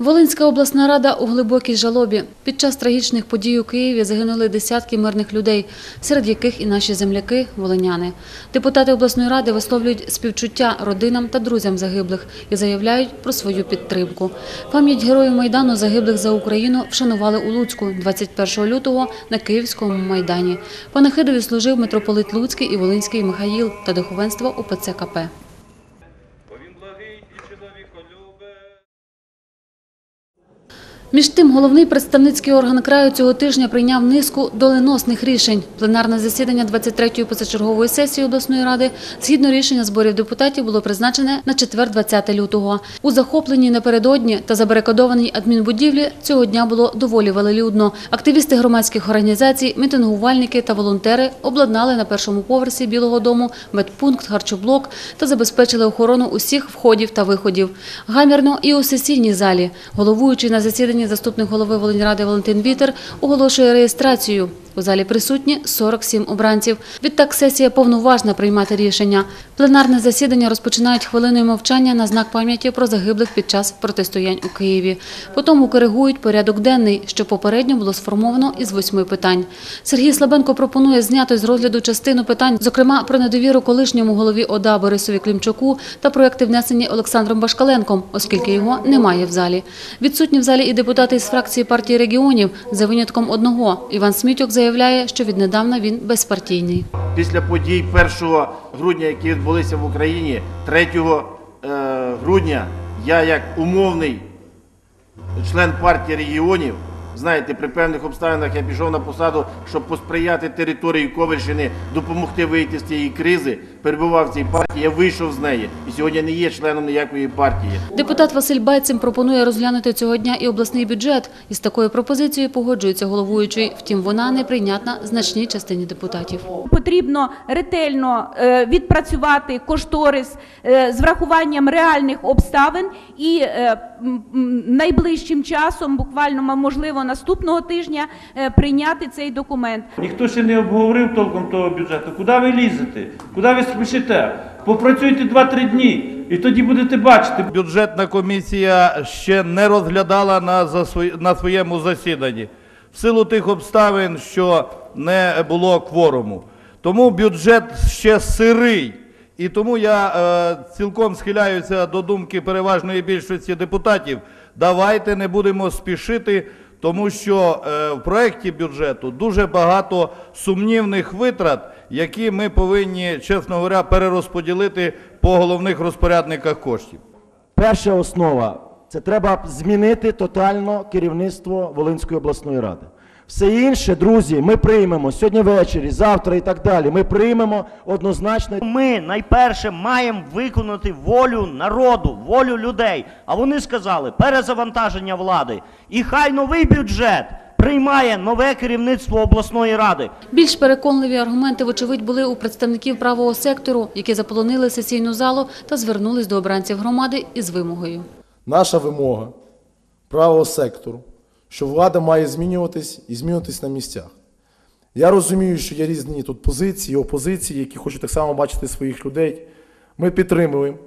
Волинська обласна рада у глибокій жалобі. Під час трагічних подій у Києві загинули десятки мирних людей, серед яких і наші земляки – волиняни. Депутати обласної ради висловлюють співчуття родинам та друзям загиблих і заявляють про свою підтримку. Пам'ять героїв Майдану загиблих за Україну вшанували у Луцьку 21 лютого на Київському Майдані. Панахидові служив митрополит Луцький і Волинський Михаїл та духовенство УПЦ КП. Між тим, головний представницький орган краю цього тижня прийняв низку доленосних рішень. Пленарне засідання 23-ї позачергової сесії обласної ради згідно рішення зборів депутатів було призначене на четвер 20 лютого. У захопленій напередодні та забарикадованій адмінбудівлі цього дня було доволі велелюдно. Активісти громадських організацій, мітингувальники та волонтери обладнали на першому поверсі Білого дому медпункт, харчоблок та забезпечили охорону усіх входів та виходів. Гамірно і у сесійній залі. Головуючий на засіданні заступник голови Волиньради Валентин Вітер оголошує реєстрацію. У залі присутні 47 обранців. Відтак сесія повноважна приймати рішення. Пленарне засідання розпочинають хвилиною мовчання на знак пам'яті про загиблих під час протистоянь у Києві. Потім коригують порядок денний, що попередньо було сформовано із восьми питань. Сергій Слабенко пропонує зняти з розгляду частину питань, зокрема про недовіру колишньому голові ОДА Борисові Клімчуку та проекти внесені Олександром Башкаленком, оскільки його немає в залі. Відсутні в залі і депутати із фракції партії регіонів за винятком одного. Іван Смітюк заявляє, що віднедавна він безпартійний. Після подій 1 грудня, які відбулися в Україні, 3 е, грудня я як умовний член партії регіонів, знаєте, при певних обставинах я пішов на посаду, щоб посприяти території Ковальщини, допомогти вийти з цієї кризи, перебував в цій партії, я вийшов з неї і сьогодні не є членом ніякої партії. Депутат Василь Байцем пропонує розглянути цього дня і обласний бюджет. Із такою пропозицією погоджується головуючий. Втім, вона неприйнятна значній частині депутатів. Потрібно ретельно е, відпрацювати кошторис е, з врахуванням реальних обставин і е, найближчим часом, буквально можливо наступного тижня, е, прийняти цей документ. Ніхто ще не обговорив толком того бюджету. Куди ви лізете? Куди ви спішите? Попрацюйте 2-3 дні і тоді будете бачити. Бюджетна комісія ще не розглядала на, за на своєму засіданні в силу тих обставин, що не було кворуму. Тому бюджет ще сирий. І тому я е, цілком схиляюся до думки переважної більшості депутатів. Давайте не будемо спішити, тому що е, в проєкті бюджету дуже багато сумнівних витрат, які ми повинні, чесно говоря, перерозподілити по головних розпорядниках коштів. Перша основа це треба змінити тотально керівництво Волинської обласної ради. Все інше, друзі, ми приймемо сьогодні ввечері, завтра і так далі. Ми приймемо однозначно. Ми найперше маємо виконати волю народу, волю людей. А вони сказали перезавантаження влади. І хай новий бюджет приймає нове керівництво обласної ради. Більш переконливі аргументи, вочевидь, були у представників правого сектору, які заполонили сесійну залу та звернулись до обранців громади із вимогою. Наша вимога правого сектору, що влада має змінюватись і змінюватись на місцях. Я розумію, що є різні тут позиції, опозиції, які хочуть так само бачити своїх людей. Ми підтримуємо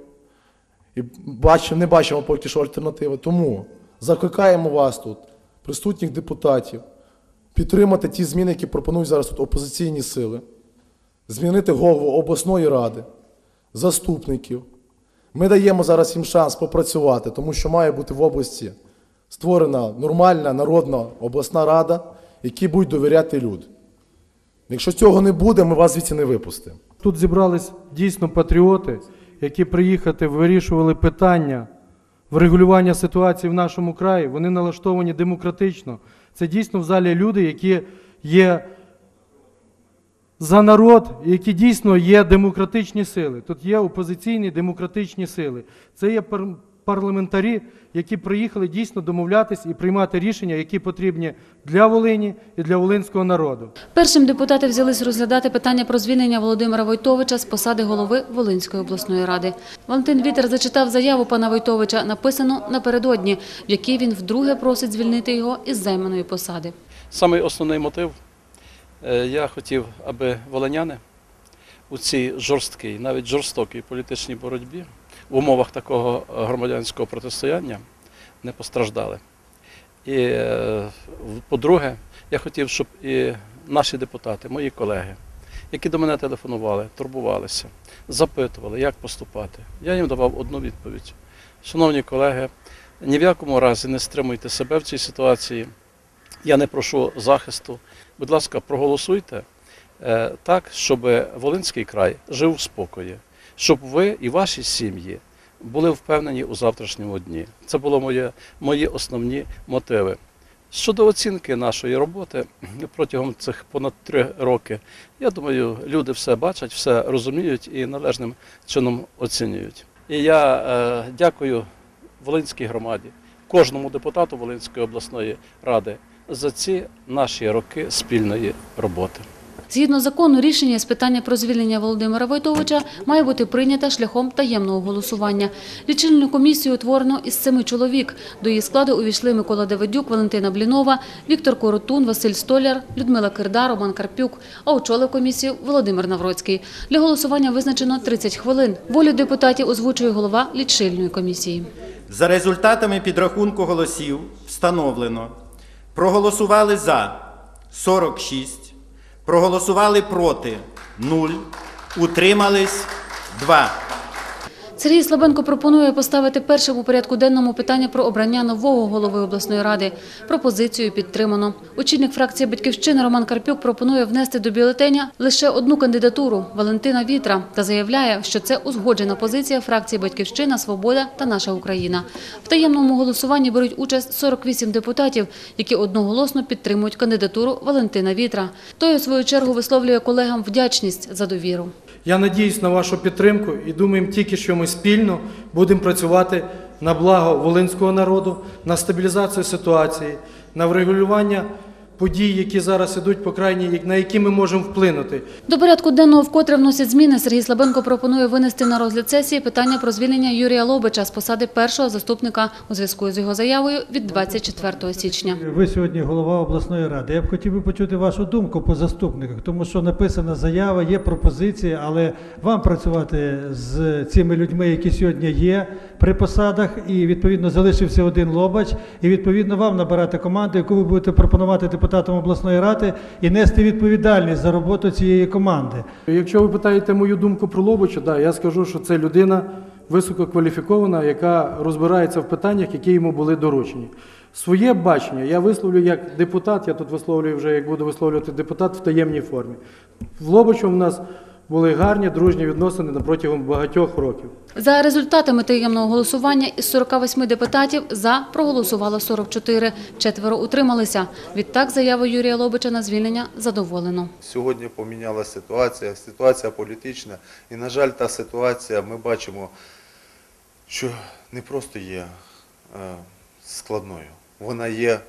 і бачимо, не бачимо поки що альтернативи. Тому закликаємо вас тут, присутніх депутатів, підтримати ті зміни, які пропонують зараз тут опозиційні сили, змінити голову обласної ради, заступників. Ми даємо зараз їм шанс попрацювати, тому що має бути в області створена нормальна народна обласна рада, якій будуть довіряти люди. Якщо цього не буде, ми вас звідси не випустимо. Тут зібрались дійсно патріоти, які приїхати вирішували питання врегулювання ситуації в нашому краї. Вони налаштовані демократично. Це дійсно в залі люди, які є за народ, які дійсно є демократичні сили. Тут є опозиційні демократичні сили. Це є парламентарі, які приїхали дійсно домовлятись і приймати рішення, які потрібні для Волині і для волинського народу. Першим депутати взялись розглядати питання про звільнення Володимира Войтовича з посади голови Волинської обласної ради. Валентин Вітер зачитав заяву пана Войтовича, написану напередодні, в якій він вдруге просить звільнити його із займаної посади. Самий основний мотив е, я хотів, аби волиняни у цій жорсткій, навіть жорстокій політичній боротьбі в умовах такого громадянського протистояння не постраждали. І е, по-друге, я хотів, щоб і наші депутати, мої колеги, які до мене телефонували, турбувалися, запитували, як поступати. Я їм давав одну відповідь. Шановні колеги, ні в якому разі не стримуйте себе в цій ситуації. Я не прошу захисту. Будь ласка, проголосуйте е, так, щоб Волинський край жив у спокої, щоб ви і ваші сім'ї були впевнені у завтрашньому дні. Це були моє, мої основні мотиви. Щодо оцінки нашої роботи протягом цих понад три роки, я думаю, люди все бачать, все розуміють і належним чином оцінюють. І я е, дякую Волинській громаді, кожному депутату Волинської обласної ради за ці наші роки спільної роботи. Згідно закону, рішення з питання про звільнення Володимира Войтовича має бути прийнято шляхом таємного голосування. Лічильну комісію утворено із семи чоловік. До її складу увійшли Микола Давидюк, Валентина Блінова, Віктор Коротун, Василь Столяр, Людмила Кирда, Роман Карпюк. А очолив комісію Володимир Навроцький. Для голосування визначено 30 хвилин. Волю депутатів озвучує голова лічильної комісії. За результатами підрахунку голосів встановлено. Проголосували за 46, проголосували проти 0, утримались 2. Сергій Слабенко пропонує поставити першим у порядку денному питання про обрання нового голови обласної ради. Пропозицію підтримано. Очільник фракції «Батьківщина» Роман Карпюк пропонує внести до бюлетеня лише одну кандидатуру – Валентина Вітра та заявляє, що це узгоджена позиція фракції «Батьківщина», «Свобода» та «Наша Україна». В таємному голосуванні беруть участь 48 депутатів, які одноголосно підтримують кандидатуру Валентина Вітра. Той, у свою чергу, висловлює колегам вдячність за довіру. Я надіюсь на вашу підтримку і думаємо тільки, що ми спільно будемо працювати на благо волинського народу, на стабілізацію ситуації, на врегулювання подій, які зараз ідуть, по крайній, на які ми можемо вплинути. До порядку денного вкотре вносять зміни. Сергій Слабенко пропонує винести на розгляд сесії питання про звільнення Юрія Лобича з посади першого заступника у зв'язку з його заявою від 24 січня. Ви сьогодні голова обласної ради. Я б хотів би почути вашу думку по заступниках, тому що написана заява, є пропозиції, але вам працювати з цими людьми, які сьогодні є при посадах, і відповідно залишився один лобач, і відповідно вам набирати команду, яку ви будете пропонувати депутатам обласної ради і нести відповідальність за роботу цієї команди. Якщо ви питаєте мою думку про Лобоча, да, я скажу, що це людина висококваліфікована, яка розбирається в питаннях, які йому були доручені. Своє бачення я висловлю як депутат, я тут висловлюю вже, як буду висловлювати депутат в таємній формі. В Лобочу в нас були гарні дружні відносини на протягом багатьох років. За результатами таємного голосування із 48 депутатів за проголосувало 44, четверо утрималися. Відтак заяву Юрія Лобича на звільнення задоволено. Сьогодні помінялася ситуація, ситуація політична. І, на жаль, та ситуація, ми бачимо, що не просто є е, складною, вона є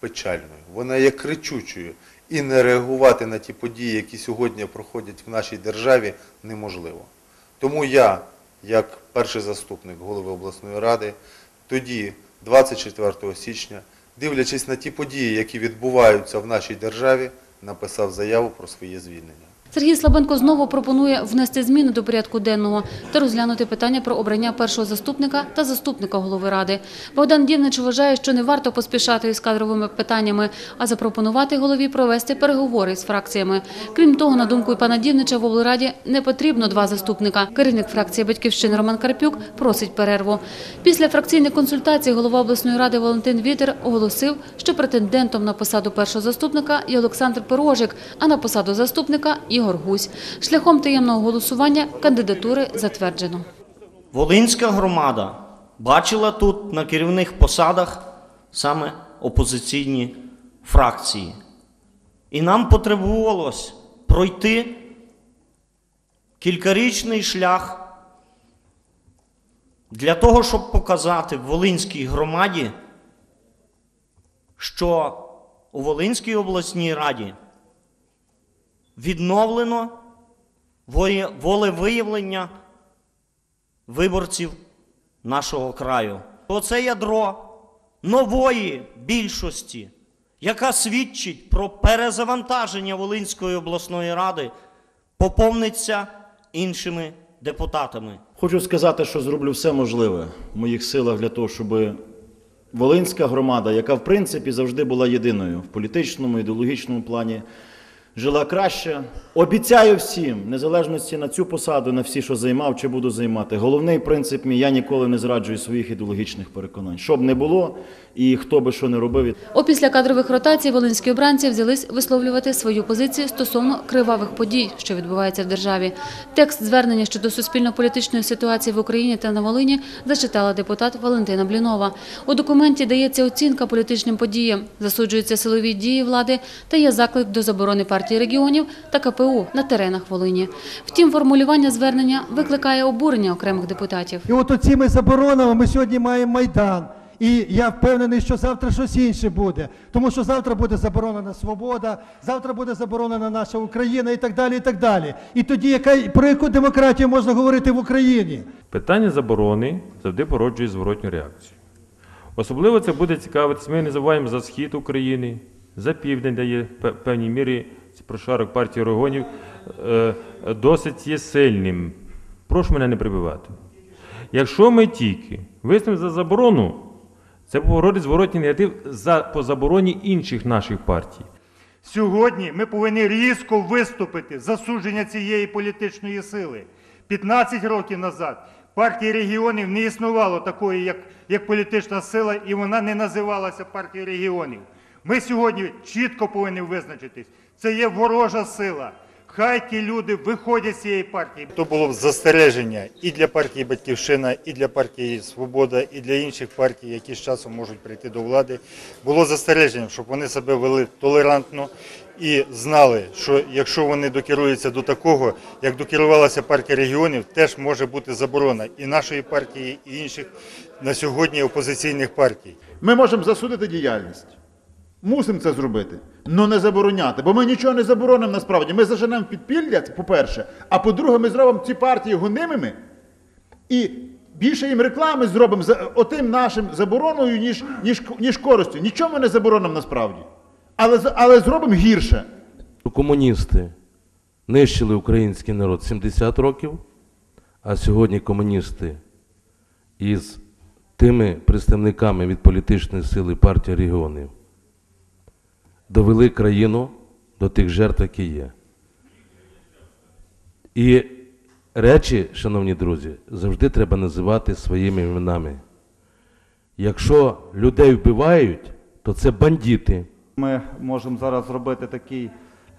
печальною, вона є кричучою. І не реагувати на ті події, які сьогодні проходять в нашій державі, неможливо. Тому я, як перший заступник голови обласної ради, тоді, 24 січня, дивлячись на ті події, які відбуваються в нашій державі, написав заяву про своє звільнення. Сергій Слабенко знову пропонує внести зміни до порядку денного та розглянути питання про обрання першого заступника та заступника голови ради. Богдан Дівнич вважає, що не варто поспішати із кадровими питаннями, а запропонувати голові провести переговори з фракціями. Крім того, на думку пана Дівнича, в облраді не потрібно два заступника. Керівник фракції «Батьківщина» Роман Карпюк просить перерву. Після фракційних консультацій голова обласної ради Валентин Вітер оголосив, що претендентом на посаду першого заступника є Олександр Пирожик, а на посаду заступника – Ігор Гусь. Шляхом таємного голосування кандидатури затверджено. Волинська громада бачила тут на керівних посадах саме опозиційні фракції. І нам потребувалось пройти кількарічний шлях для того, щоб показати Волинській громаді, що у Волинській обласній раді відновлено волевиявлення виборців нашого краю. Оце ядро нової більшості, яка свідчить про перезавантаження Волинської обласної ради, поповниться іншими депутатами. Хочу сказати, що зроблю все можливе в моїх силах для того, щоб волинська громада, яка в принципі завжди була єдиною в політичному, ідеологічному плані, жила краще. Обіцяю всім, незалежності на цю посаду, на всі, що займав чи буду займати. Головний принцип мій, я ніколи не зраджую своїх ідеологічних переконань. Щоб не було, і хто би що не робив, Опісля кадрових ротацій волинські обранці взялись висловлювати свою позицію стосовно кривавих подій, що відбуваються в державі. Текст звернення щодо суспільно-політичної ситуації в Україні та на Волині зачитала депутат Валентина Блінова. У документі дається оцінка політичним подіям, засуджуються силові дії влади та є заклик до заборони партії регіонів та КПУ на теренах Волині. Втім, формулювання звернення викликає обурення окремих депутатів. І от оціми заборонами ми сьогодні маємо Майдан. І я впевнений, що завтра щось інше буде. Тому що завтра буде заборонена свобода, завтра буде заборонена наша Україна і так далі. І так далі. І тоді яка, про яку демократію можна говорити в Україні? Питання заборони завжди породжує зворотню реакцію. Особливо це буде цікавитись, ми не забуваємо за схід України, за південь, де є в певній мірі прошарок партії регіонів, е, досить є сильним. Прошу мене не прибивати. Якщо ми тільки виставимо за заборону, це породить зворотній негатив за, по забороні інших наших партій. Сьогодні ми повинні різко виступити з засудження цієї політичної сили. 15 років назад партії регіонів не існувало такої, як, як політична сила, і вона не називалася партією регіонів. Ми сьогодні чітко повинні визначитись. Це є ворожа сила. Хай ті люди виходять з цієї партії. То було б застереження і для партії Батьківщина, і для партії Свобода, і для інших партій, які з часом можуть прийти до влади. Було застереження, щоб вони себе вели толерантно і знали, що якщо вони докеруються до такого, як докерувалася партія регіонів, теж може бути заборона і нашої партії, і інших на сьогодні опозиційних партій. Ми можемо засудити діяльність. Мусимо це зробити. але не забороняти. Бо ми нічого не заборонимо насправді. Ми заженемо підпілля, по-перше. А по-друге, ми зробимо ці партії гонимими і більше їм реклами зробимо отим нашим забороною, ніж, ніж, ніж користю. Нічого ми не заборонимо насправді. Але, але зробимо гірше. Комуністи нищили український народ 70 років, а сьогодні комуністи із тими представниками від політичної сили партії регіонів довели країну до тих жертв, які є. І речі, шановні друзі, завжди треба називати своїми іменами. Якщо людей вбивають, то це бандити. Ми можемо зараз зробити такий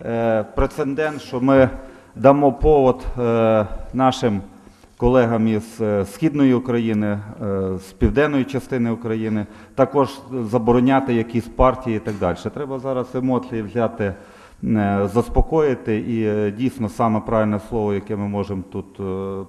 е, прецедент, що ми дамо повод е, нашим колегам із е, Східної України, е, з південної частини України, також забороняти якісь партії і так далі. Треба зараз емоції взяти, е, заспокоїти, і дійсно саме правильне слово, яке ми можемо тут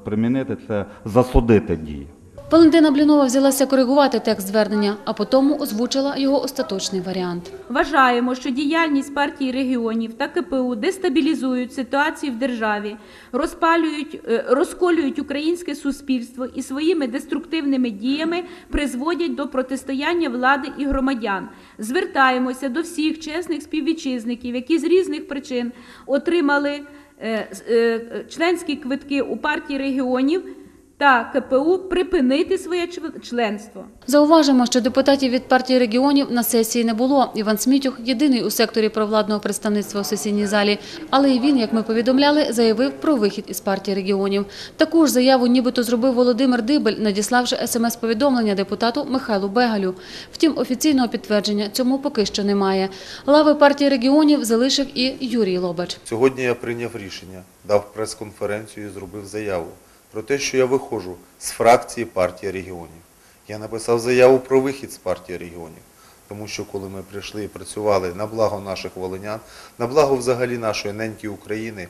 примінити, це засудити дії. Валентина Блінова взялася коригувати текст звернення, а потім озвучила його остаточний варіант. Вважаємо, що діяльність партії регіонів та КПУ дестабілізують ситуацію в державі, розпалюють, е, розколюють українське суспільство і своїми деструктивними діями призводять до протистояння влади і громадян. Звертаємося до всіх чесних співвітчизників, які з різних причин отримали е, е, членські квитки у партії регіонів та КПУ припинити своє членство. Зауважимо, що депутатів від партії регіонів на сесії не було. Іван Смітюх єдиний у секторі провладного представництва у сесійній залі. Але і він, як ми повідомляли, заявив про вихід із партії регіонів. Таку ж заяву нібито зробив Володимир Дибель, надіславши смс-повідомлення депутату Михайлу Бегалю. Втім, офіційного підтвердження цьому поки що немає. Лави партії регіонів залишив і Юрій Лобач. Сьогодні я прийняв рішення, дав прес-конференцію і зробив заяву про те, що я виходжу з фракції партії регіонів. Я написав заяву про вихід з партії регіонів, тому що коли ми прийшли і працювали на благо наших волинян, на благо взагалі нашої неньки України,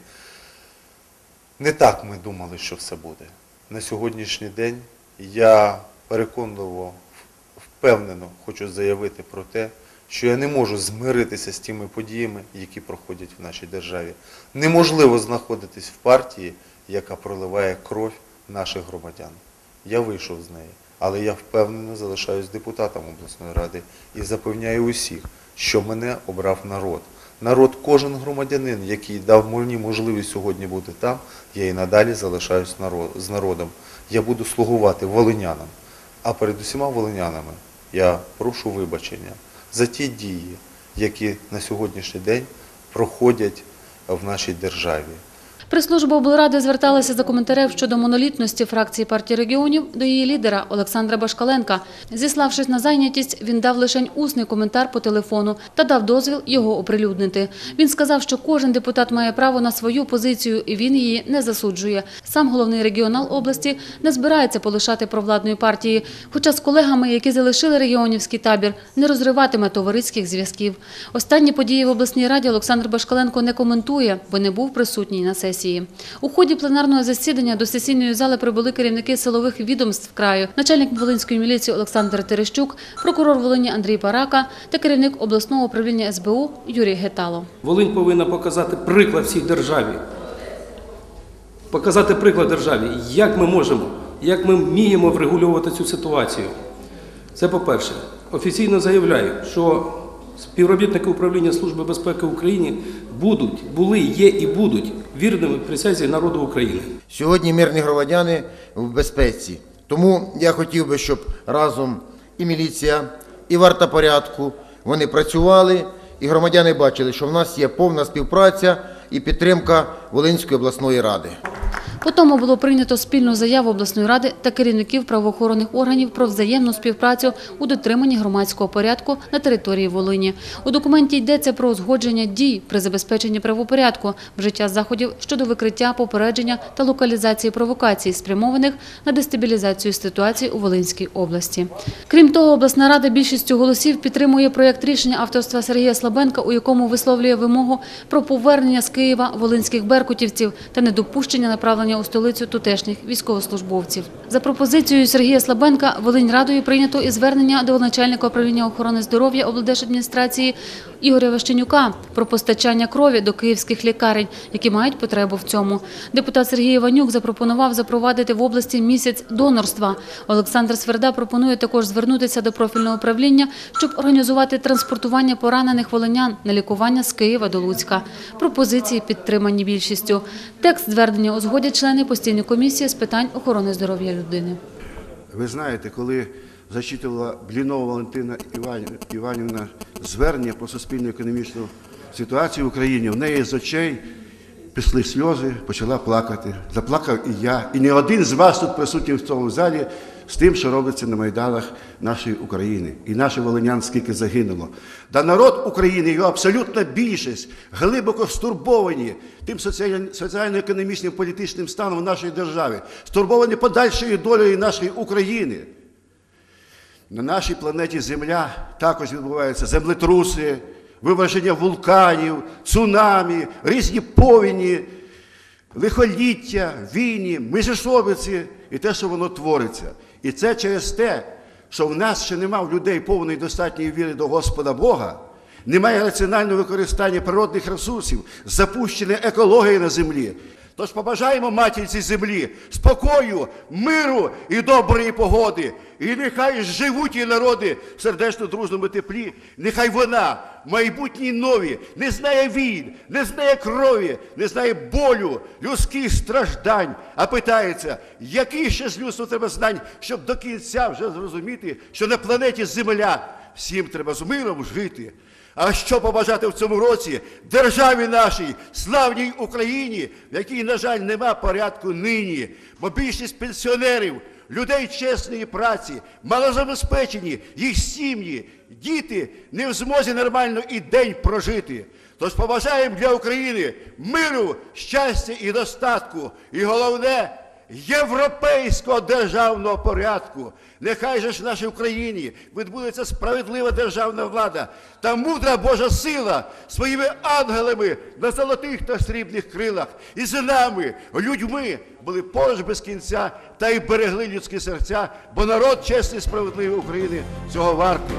не так ми думали, що все буде. На сьогоднішній день я переконливо, впевнено хочу заявити про те, що я не можу змиритися з тими подіями, які проходять в нашій державі. Неможливо знаходитись в партії, яка проливає кров наших громадян. Я вийшов з неї, але я впевнено залишаюсь депутатом обласної ради і запевняю усіх, що мене обрав народ. Народ, кожен громадянин, який дав мені можливість сьогодні бути там, я і надалі залишаюсь з народом. Я буду слугувати волинянам, а перед усіма волинянами я прошу вибачення за ті дії, які на сьогоднішній день проходять в нашій державі. Прес-служба облради зверталася за коментарем щодо монолітності фракції партії регіонів до її лідера Олександра Башкаленка. Зіславшись на зайнятість, він дав лише усний коментар по телефону та дав дозвіл його оприлюднити. Він сказав, що кожен депутат має право на свою позицію і він її не засуджує. Сам головний регіонал області не збирається полишати провладної партії, хоча з колегами, які залишили регіонівський табір, не розриватиме товариських зв'язків. Останні події в обласній раді Олександр Башкаленко не коментує, бо не був присутній на сесії. У ході пленарного засідання до сесійної зали прибули керівники силових відомств краю, начальник Волинської міліції Олександр Терещук, прокурор Волині Андрій Парака та керівник обласного управління СБУ Юрій Гетало. Волинь повинна показати приклад всій державі. Показати приклад державі, як ми можемо, як ми вміємо врегулювати цю ситуацію. Це по-перше. Офіційно заявляю, що співробітники управління Служби безпеки України будуть, були, є і будуть вірними присязі народу України. Сьогодні мирні громадяни в безпеці. Тому я хотів би, щоб разом і міліція, і варта порядку вони працювали, і громадяни бачили, що в нас є повна співпраця і підтримка Волинської обласної ради. Потім було прийнято спільну заяву обласної ради та керівників правоохоронних органів про взаємну співпрацю у дотриманні громадського порядку на території Волині. У документі йдеться про узгодження дій при забезпеченні правопорядку, вжиття заходів щодо викриття, попередження та локалізації провокацій, спрямованих на дестабілізацію ситуації у Волинській області. Крім того, обласна рада більшістю голосів підтримує проєкт рішення авторства Сергія Слабенка, у якому висловлює вимогу про повернення з Києва волинських беркутівців та недопущення направлення у столицю тутешніх військовослужбовців. За пропозицією Сергія Слабенка Волиньрадою прийнято і звернення до начальника управління охорони здоров'я облдержадміністрації Ігоря Ващенюка про постачання крові до київських лікарень, які мають потребу в цьому. Депутат Сергій Іванюк запропонував запровадити в області місяць донорства. Олександр Сверда пропонує також звернутися до профільного управління, щоб організувати транспортування поранених волинян на лікування з Києва до Луцька. Пропозиції підтримані більшістю. Текст звернення узгодять члени постійної комісії з питань охорони здоров'я людини. Ви знаєте, коли зачитувала Блінова Валентина Іван- Іванівна звернення про суспільну економічну ситуацію в Україні, в неї з очей пішли сльози, почала плакати. Заплакав і я. І не один з вас тут присутній в цьому залі з тим, що робиться на майданах нашої України. І наші волинян скільки загинуло. Да народ України, його абсолютна більшість, глибоко стурбовані тим соціально-економічним політичним станом в нашій державі, стурбовані подальшою долею нашої України. На нашій планеті Земля також відбуваються землетруси, виверження вулканів, цунамі, різні повені, лихоліття, війні, міжешовиці і те, що воно твориться. І це через те, що в нас ще нема в людей повної достатньої віри до Господа Бога, немає раціонального використання природних ресурсів, запущена екологія на землі. Тож побажаємо матінці землі спокою, миру і доброї погоди. І нехай живуть її народи в сердечно дружному теплі. Нехай вона, майбутній нові, не знає війн, не знає крові, не знає болю, людських страждань, а питається, який ще з людства треба знань, щоб до кінця вже зрозуміти, що на планеті Земля всім треба з миром жити. А що побажати в цьому році державі нашій, славній Україні, в якій, на жаль, нема порядку нині, бо більшість пенсіонерів, людей чесної праці, малозабезпечені, їх сім'ї, діти не в змозі нормально і день прожити. Тож побажаємо для України миру, щастя і достатку. І головне європейського державного порядку. Нехай же ж в нашій Україні відбудеться справедлива державна влада та мудра Божа сила своїми ангелами на золотих та срібних крилах. І з нами, людьми, були поруч без кінця та й берегли людські серця, бо народ чесний і справедливий України цього вартий.